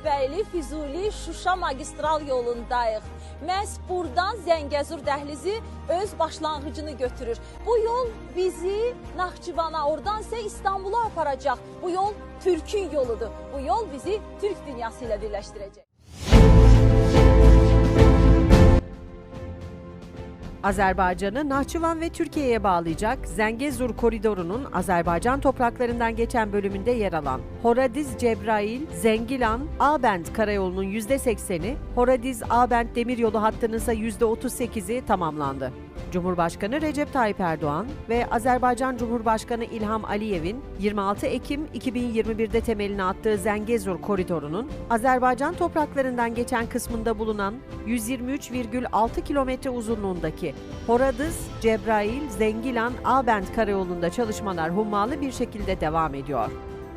Gövhərbəyli, Füzuli, Şuşa magistral yolundayıq. Məhz buradan Zəngəzur dəhlizi öz başlanğıcını götürür. Bu yol bizi Naxçıvana, oradan isə İstanbula aparacaq. Bu yol Türkün yoludur. Bu yol bizi Türk dünyası ilə birləşdirəcək. Azerbaycan'ı Nahçıvan ve Türkiye'ye bağlayacak Zengezur koridorunun Azerbaycan topraklarından geçen bölümünde yer alan Horadiz Cebrail, Zengilan, Abend karayolunun %80'i, Horadiz Abend demiryolu hattının ise %38'i tamamlandı. Cumhurbaşkanı Recep Tayyip Erdoğan ve Azerbaycan Cumhurbaşkanı İlham Aliyev'in 26 Ekim 2021'de temelini attığı Zengezur koridorunun Azerbaycan topraklarından geçen kısmında bulunan 123,6 kilometre uzunluğundaki Horadiz, Cebrail, Zengilan, Abend karayolunda çalışmalar hummalı bir şekilde devam ediyor.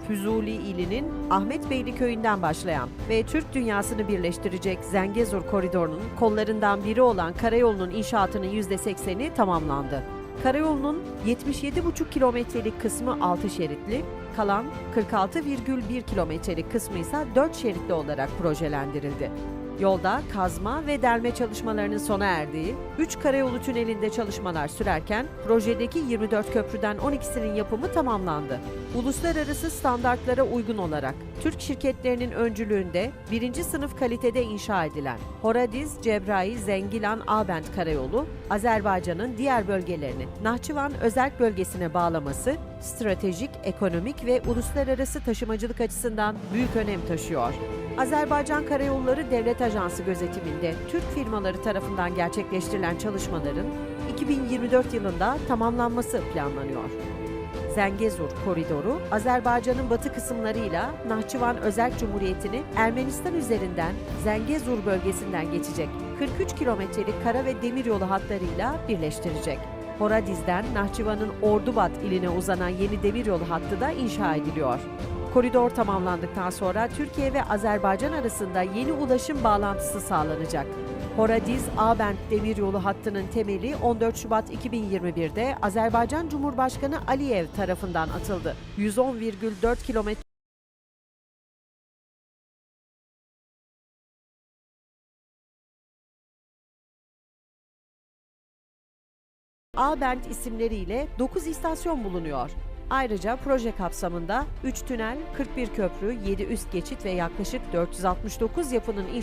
Füzuli ilinin Ahmetbeyli köyünden başlayan ve Türk dünyasını birleştirecek Zengezur koridorunun kollarından biri olan karayolunun inşaatının %80'i tamamlandı. Karayolunun 77,5 kilometrelik kısmı 6 şeritli, kalan 46,1 kilometrelik kısmı ise 4 şeritli olarak projelendirildi. Yolda kazma ve delme çalışmalarının sona erdiği, 3 karayolu tünelinde çalışmalar sürerken projedeki 24 köprüden 12'sinin yapımı tamamlandı. Uluslararası standartlara uygun olarak Türk şirketlerinin öncülüğünde birinci sınıf kalitede inşa edilen Horadiz, Cebrail, Zengilan, Abend karayolu, Azerbaycan'ın diğer bölgelerini Nahçıvan özerk bölgesine bağlaması stratejik, ekonomik ve uluslararası taşımacılık açısından büyük önem taşıyor. Azerbaycan Karayolları Devlet Ajansı gözetiminde Türk firmaları tarafından gerçekleştirilen çalışmaların 2024 yılında tamamlanması planlanıyor. Zengezur koridoru, Azerbaycan'ın batı kısımlarıyla Nahçıvan Özerk Cumhuriyeti'ni Ermenistan üzerinden Zengezur bölgesinden geçecek 43 kilometrelik kara ve demiryolu hatlarıyla birleştirecek. Horadiz'den Nahçıvan'ın Ordubat iline uzanan yeni demiryolu hattı da inşa ediliyor. Koridor tamamlandıktan sonra Türkiye ve Azerbaycan arasında yeni ulaşım bağlantısı sağlanacak. Horadiz Abend demiryolu hattının temeli 14 Şubat 2021'de Azerbaycan Cumhurbaşkanı Aliyev tarafından atıldı. 110,4 kilometre A-Band isimleriyle 9 istasyon bulunuyor. Ayrıca proje kapsamında 3 tünel, 41 köprü, 7 üst geçit ve yaklaşık 469 yapının inşa